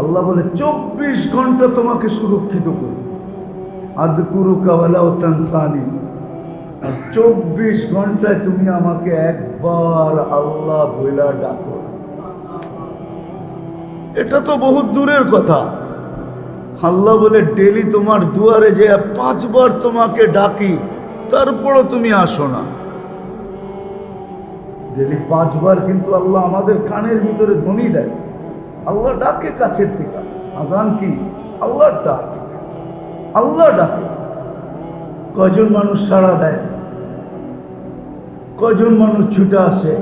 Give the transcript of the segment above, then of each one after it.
আল্লাহ বলে, চব্বিশ ঘণ্টা তোমাকে সুরক্ষিত করি। কাওয়ালা ও আর চব্বিশ ঘন্টায় তুমি আমাকে একবার আল্লাহ বইলা ডাকো। এটা তো বহুত দূরের কথা। আল্লাহ বলে ডেলি তোমার দুয়ারে যে পাঁচবার তোমাকে ডাকি, তারপরও তুমি আসো না। ডেলি পাঁচবার কিন্তু আল্লাহ আমাদের কানের ভিতরে ধ্বনি দেয়। আল্লাহ ডাকে কাছের থেকে। আজান কি? আল্লাহ ডাক। আল্লাহ ডাকে। কজন মানুষ সাড়া দেয়? কজন মানুষ ছুটে আসে?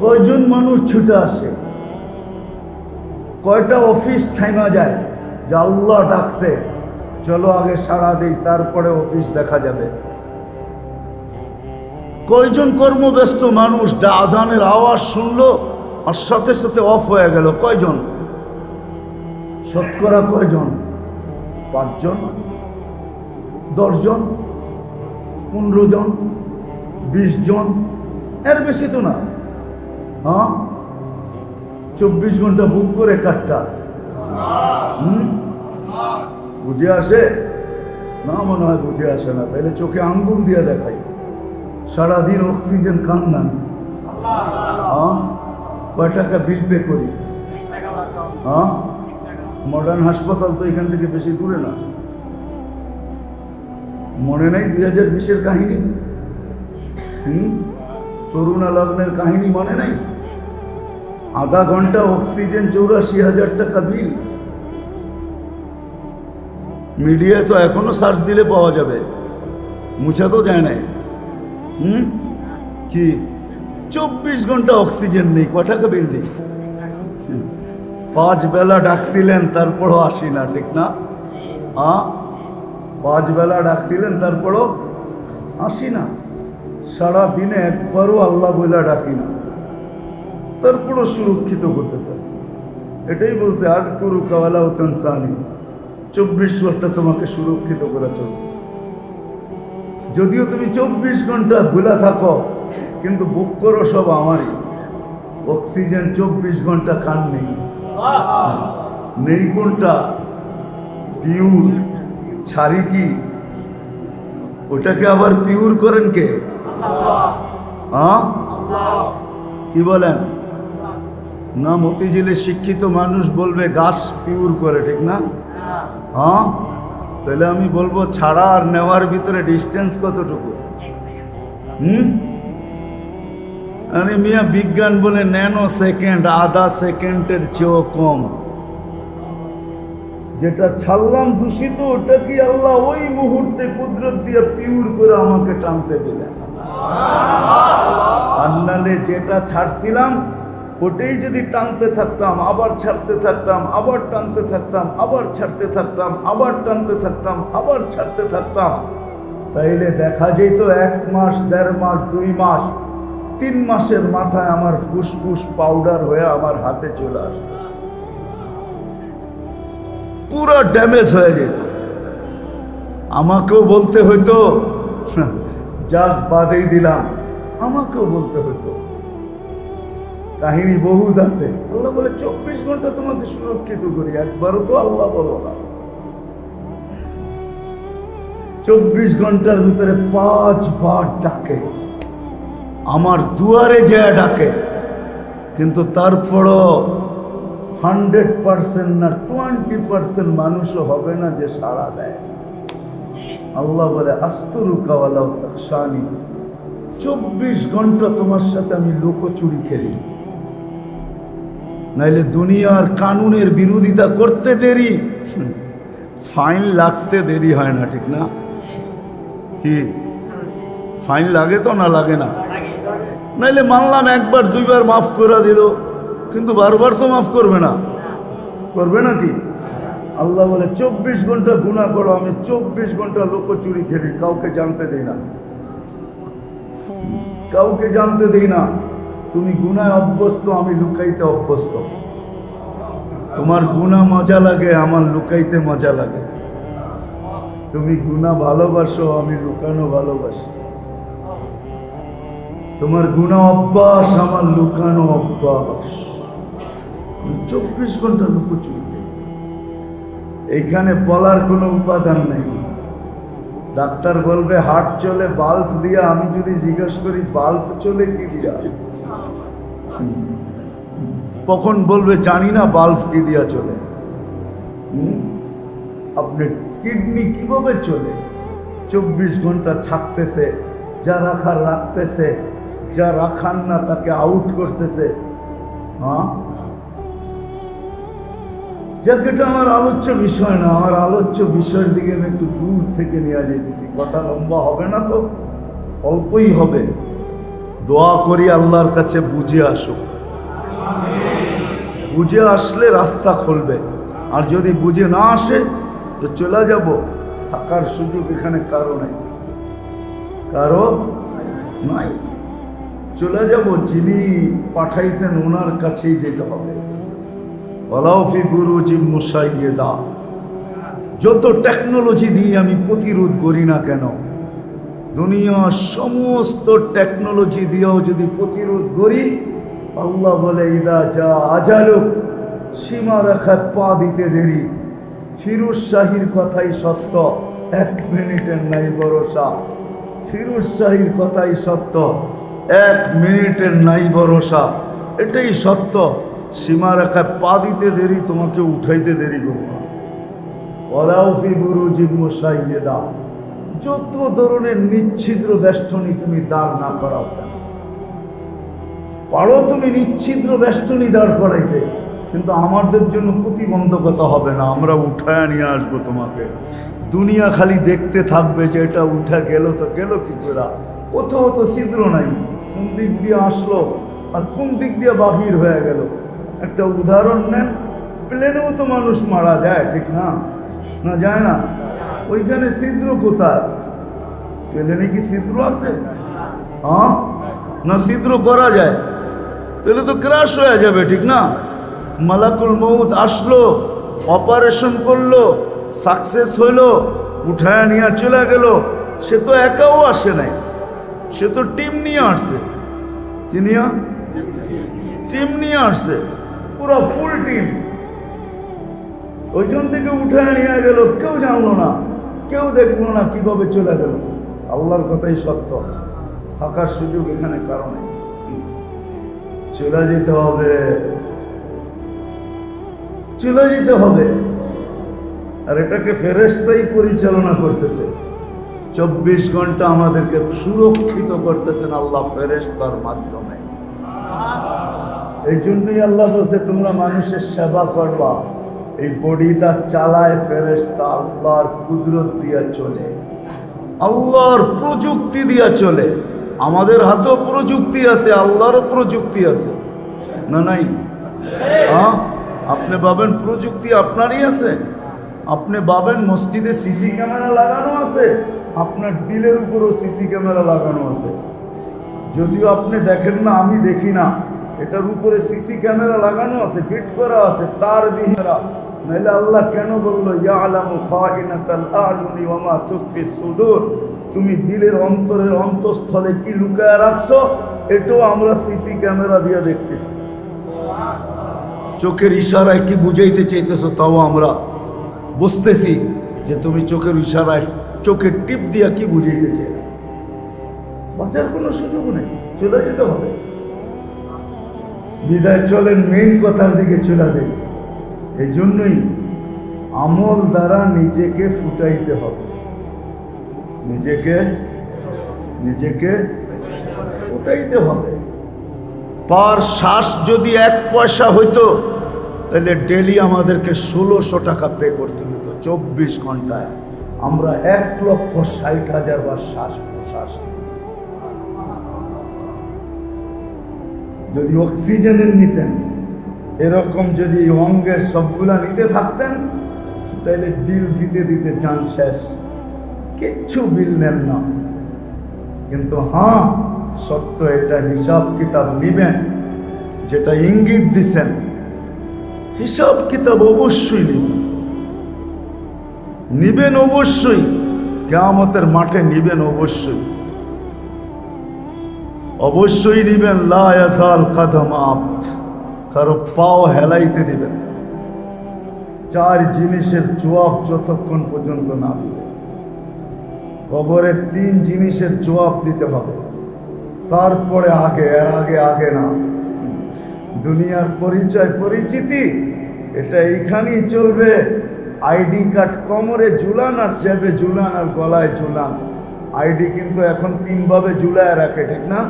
কয়জন মানুষ ছুটে আসে? কয়টা অফিস থাইমা যায়? যে আল্লাহ ডাকছে। চলো আগে সাড়া দিই, তারপরে অফিস দেখা যাবে। কয়জন কর্মব্যস্ত মানুষ ডা আজানের আওয়াজ শুনলো আর সাথে সাথে অফ হয়ে গেল? কয়জন? শতকরা কয়জন? পাঁচজন? দশজন? পনেরো জন বিশ জন এর বেশি তো না। হ্যাঁ? চব্বিশ ঘণ্টা বুক করে কাঠটা হুম? বুঝে আসে? না মনে হয় বুঝে আসে না। তাহলে চোখে আঙ্গুল দিয়ে দেখাই। সারাদিন অক্সিজেন খান না হ্যাঁ? কয় টাকা বিল পে করি? হ্যাঁ? মডার্ন হাসপাতাল তো এখান থেকে বেশি দূরে না। মনে নেই দুই হাজার বিশের কাহিনী? হুম? করুণা লগ্নের কাহিনী মনে নেই? আধা ঘণ্টা অক্সিজেন চৌরাশি হাজার টাকা বিল মিডিয়ায় তো এখনও সার্চ দিলে পাওয়া যাবে। মুছা তো যায় নাই। হুম? কি? চব্বিশ ঘণ্টা অক্সিজেন নেই ক টাকা বিল দিই। পাঁচ বেলা ডাকছিলেন, তারপরও আসি না, ঠিক না? আ? পাঁচ বেলা ডাকছিলেন, তারপরও আসি না। সারা দিনে একবারও আল্লাহ বইলা ডাকি না। তারপরও সুরক্ষিত করতে করতেছে। এটাই বলছে আজ করু কাওয়ালা ও তানসানি। চব্বিশ ঘণ্টা তোমাকে সুরক্ষিত করা চলছে। যদিও তুমি চব্বিশ ঘণ্টা ভুলা থাকো, কিন্তু বুক করো সব আমারই। অক্সিজেন চব্বিশ ঘণ্টা খান নেই। নেই কোনটা? পিউর। ছাড়ি কি? ওটাকে আবার পিউর করেন কে? কি বলেন? না, মতিঝিলের শিক্ষিত মানুষ বলবে গাছ পিউর করে, ঠিক না? হ্যাঁ তাহলে আমি বলব ছাড়া আর নেওয়ার ভিতরে ডিস্টেন্স কতটুকু? হুম? আরে মিয়া, বিজ্ঞান বলে ন্যানো সেকেন্ড আধা সেকেন্ডের চেয়েও কম। যেটা ছাড়লাম দূষিত, ওটা কি আল্লাহ ওই মুহূর্তে কুদরত দিয়ে পিউর করে আমাকে টানতে দিলেন? আর যেটা ছাড়ছিলাম ওটাই যদি টানতে থাকতাম, আবার ছাড়তে থাকতাম, আবার টানতে থাকতাম, আবার ছাড়তে থাকতাম, আবার টানতে থাকতাম, আবার ছাড়তে থাকতাম, তাইলে দেখা যেত এক মাস, দেড় মাস, দুই মাস, তিন মাসের মাথায় আমার ফুসফুস পাউডার হয়ে আমার হাতে চলে আসতো। পুরো ড্যামেজ হয়ে যেত। আমাকেও বলতে হইতো যাক, বাদেই দিলাম। আমাকেও বলতে হতো কাহিনী বহুত আছে। আল্লাহ বলে, চব্বিশ ঘণ্টা তোমাকে সুরক্ষিত করি, একবারও তো আল্লাহ বলো না। চব্বিশ ঘণ্টার ভিতরে পাঁচবার ডাকে। আমার দুয়ারে যে ডাকে। কিন্তু তারপরও হান্ড্রেড পার্সেন্ট না টোয়েন্টি পার্সেন্ট মানুষও হবে না যে সাড়া দেয়। আল্লাহ বলে আস্তরু কাওয়ালা শানি চব্বিশ ঘণ্টা তোমার সাথে আমি লোকচুরি খেলি। নাইলে দুনিয়ার কানুনের বিরোধিতা করতে দেরি। ফাইন লাগতে দেরি হয় না, ঠিক না? কি? ফাইন লাগে তো না লাগে না? নাইলে মানলাম একবার, দুইবার মাফ করে দিল, কিন্তু বারবার তো মাফ করবে না। করবে না কি আল্লাহ বলে, চব্বিশ ঘণ্টা গুণা করো, আমি চব্বিশ ঘণ্টা লোকচুরি খেলি, কাউকে জানতে দিই না। কাউকে জানতে দিই না। তুমি গুনায় অভ্যস্ত, আমি লুকাইতে অভ্যস্ত। তোমার গুণা মজা লাগে, আমার লুকাইতে মজা লাগে। তুমি গুণা ভালোবাসো, আমি লুকানো ভালোবাসি। তোমার গুণা অভ্যাস, আমার লুকানো অভ্যাস। চব্বিশ ঘণ্টা লুকোচুরি এইখানে বলার কোনো উপাদান নেই। ডাক্তার বলবে, হাট চলে, বাল্ব দিয়া আমি যদি জিজ্ঞেস করি, বাল্ব চলে কি দিয়া? তখন বলবে জানি না বাল্ব কি দিয়া চলে। হুম? আপনার কিডনি কীভাবে চলে? চব্বিশ ঘণ্টা ছাকতেছে যা রাখার রাখতেছে যা রাখার না তাকে আউট করতেছে। হ্যাঁ? যাক এটা আমার আলোচ্য বিষয় না আমার আলোচ্য বিষয়ের দিকে আমি একটু দূর থেকে নিয়ে যেতেছি কথা লম্বা হবে না তো? অল্পই হবে। দোয়া করি আল্লাহর কাছে, বুঝে আসুক। বুঝে আসলে রাস্তা খুলবে। আর যদি বুঝে না আসে, তো চলে যাব। থাকার সুযোগ এখানে কারও নেই। কারও নাই। চলে যাব যিনি পাঠাইছেন, ওনার কাছেই যেতে হবে। ওলাউফি বুরুজি মুসাইয়েদা যত টেকনোলজি দিয়ে আমি প্রতিরোধ করি না কেন দুনিয়ার সমস্ত টেকনোলজি দিয়েও যদি প্রতিরোধ করি, আল্লাহ বলে, ইদা যা আজালুক, সীমা রেখায় পা দিতে দেরি। ফিরুজ শাহির কথাই সত্য, এক মিনিটের নাই ভরসা। ফিরুজ শাহির কথাই সত্য, এক মিনিটের নাই ভরসা। এটাই সত্য, সীমা রেখায় পা দিতে দেরি, তোমাকে উঠাইতে দেরি করব ওলাউফি বুরুজি মুসাইয়েদা যত ধরনের নিচ্ছিদ্র বেষ্টনী তুমি দাঁড় না করাও পারো তুমি নিচ্ছিদ্র বেষ্টনী দাঁড় করাইতে, কিন্তু আমাদের জন্য প্রতিবন্ধকতা হবে না, আমরা উঠায় নিয়ে আসব তোমাকে। দুনিয়া খালি দেখতে থাকবে যে এটা উঠা গেল তো গেল কি করে? কোথাও তো ছিদ্র নাই, কোন দিক দিয়ে আসলো আর কোন দিক দিয়ে বাহির হয়ে গেল? একটা উদাহরণ নেন, প্লেনেও তো মানুষ মারা যায়, ঠিক না? না যায় না। ওইখানে ছিদ্র কোথায়? প্লেনে কি ছিদ্র আছে? হ্যাঁ? না ছিদ্র করা যায়। তাহলে তো ক্রাশ হয়ে যাবে ঠিক না? মালাকুল মৌত আসলো অপারেশন করল সাকসেস হইল উঠায় নিয়ে চলে গেল। সে তো একাও আসে নাই। সে তো টিম নিয়ে আসছে। চিনিয়া টিম নিয়ে আসছে। পুরো ফুল টিম ওইখান থেকে উঠে নিয়ে গেল কেউ জানলো না কেউ দেখল না কীভাবে চলে গেল। আল্লাহর কথাই সত্য থাকার সুযোগ এখানে কারণে চলে যেতে হবে। চলে যেতে হবে। আর এটাকে ফেরেস্তাই পরিচালনা করতেছে। চব্বিশ ঘণ্টা আমাদেরকে সুরক্ষিত করতেছেন আল্লাহ ফেরেস্তার মাধ্যমে। এই জন্যই আল্লাহ বলছে তোমরা মানুষের সেবা করবা। এই বডিটা চালায় ফেরেস্তা আল্লাহর কুদরত দিয়া চলে। আল্লাহর প্রযুক্তি দিয়া চলে। আমাদের হাতেও প্রযুক্তি আছে, আল্লাহরও প্রযুক্তি আছে। না নাই? হ্যাঁ? আপনি ভাবেন প্রযুক্তি আপনারই আছে? আপনি ভাবেন মসজিদে সিসি ক্যামেরা লাগানো আছে? আপনার দিলের উপরও সিসি ক্যামেরা লাগানো আছে। যদিও আপনি দেখেন না, আমি দেখি না। এটার উপরে সিসি ক্যামেরা লাগানো আছে, ফিট করা আছে, তার বিহেরা। নাহলে আল্লাহ কেন বলল, ইয়ালামু খাইনাতাল আয়ুনি ওয়া মা সুদূর তুমি দিলের অন্তরের অন্তঃস্থলে কি লুকায় রাখছো? এটাও আমরা সিসি ক্যামেরা দিয়ে দেখতেছি। চোখের ইশারায় কি বুঝাইতে চাইতেছো তাও আমরা বুঝতেছি যে তুমি চোখের ইশারায় চোখের টিপ দিয়া কি বুঝাইতে চাই। বাঁচার কোনো সুযোগ নেই, চলে যেতে হবে। বিদায় চলেন মেইন কথার দিকে চলে যাই। এই জন্যই আমল দ্বারা নিজেকে ফুটাইতে হবে। নিজেকে নিজেকে ফুটাইতে হবে। পার শ্বাস যদি এক পয়সা হইতো, তাহলে ডেলি আমাদেরকে ষোলোশো টাকা পে করতে হতো চব্বিশ ঘন্টায়। আমরা এক লক্ষ ষাট হাজার বার শ্বাস প্রশ্বাস যদি অক্সিজেনের নিতেন এরকম যদি অঙ্গের সবগুলা নিতে থাকতেন তাহলে বিল দিতে দিতে চান শেষ। কিচ্ছু বিল নেন না। কিন্তু হ্যাঁ সত্য এটা, হিসাব কিতাব নিবেন, যেটা ইঙ্গিত দিছেন। হিসাব কিতাব অবশ্যই নিবেন। নিবেন অবশ্যই, কেয়ামতের মাঠে নিবেন অবশ্যই। অবশ্যই নিবেন লায়াসাল কাদম আব্দ। কারও পাও হেলাইতে দিবেন চার জিনিসের জবাব যতক্ষণ পর্যন্ত না দিবে। কবরে তিন জিনিসের জবাব দিতে হবে। তারপরে আগে, এর আগে আগে না। দুনিয়ার পরিচয়, পরিচিতি, এটা এইখানেই চলবে। আইডি কার্ড কোমরে ঝুলান আর চেপে ঝুলান আর গলায় ঝুলান। আইডি কিন্তু এখন তিনভাবে ঝুলায় রাখে, ঠিক না?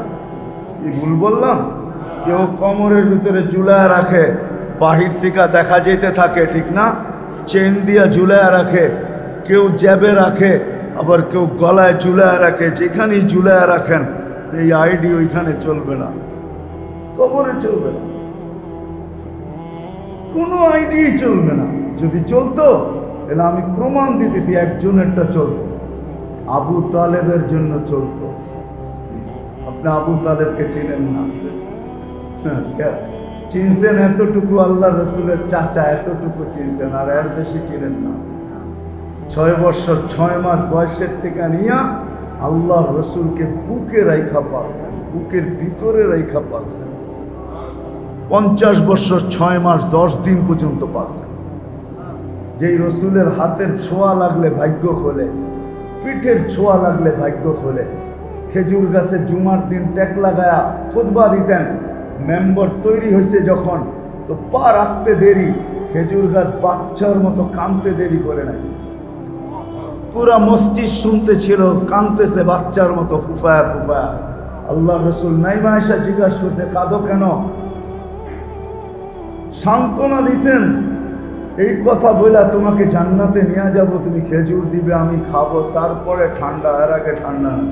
কি ভুল বললাম? কেউ কোমরের ভিতরে ঝুলায় রাখে, বাহির থেকে দেখা যেতে থাকে, ঠিক না? চেন দিয়া ঝুলায় রাখে, কেউ জ্যাবে রাখে, আবার কেউ গলায় ঝুলায় রাখে, যেখানেই ঝুলায় রাখেন, এই আইডি ওইখানে চলবে না। কবরে চলবে না। কোনো আইডি চলবে না। যদি চলতো, তাহলে আমি প্রমাণ দিতেছি, একজনেরটা চলতো। আবু তালেবের জন্য চলতো। আপনি আবু তালেবকে চিনেন না। চিনছেন এতটুকু আল্লাহ রসুলের চাচা, এতটুকু চিনছেন, আর এর বেশি চিনেন না। ছয় বছর, ছয় মাস বয়সের থেকে নিয়া আল্লাহ রসুলকে বুকে রাইখা পালছেন বুকের ভিতরে রাইখা পালছেন পঞ্চাশ বছর, ছয় মাস, দশ দিন পর্যন্ত পালছেন যেই রসুলের হাতের ছোঁয়া লাগলে ভাগ্য খোলে, পিঠের ছোঁয়া লাগলে ভাগ্য খোলে, খেজুর গাছে জুমার দিন টেক লাগায়া খুতবা দিতেন মেম্বার তৈরি হয়েছে যখন, তো পা রাখতে দেরি, খেজুর গাছ বাচ্চার মতো কানতে দেরি করে নাই। পুরা মসজিদ শুনতে ছিল, কানতেছে বাচ্চার মতো, ফুফায়া ফুফায়া। আল্লাহ রসুল নাইমা এসে জিজ্ঞাসা করছে, কাঁদো কেন? সান্ত্বনা দিছেন, এই কথা বইলা তোমাকে জান্নাতে নিয়ে যাব, তুমি খেজুর দিবে, আমি খাব, তারপরে ঠান্ডা, এর আগে ঠান্ডা না।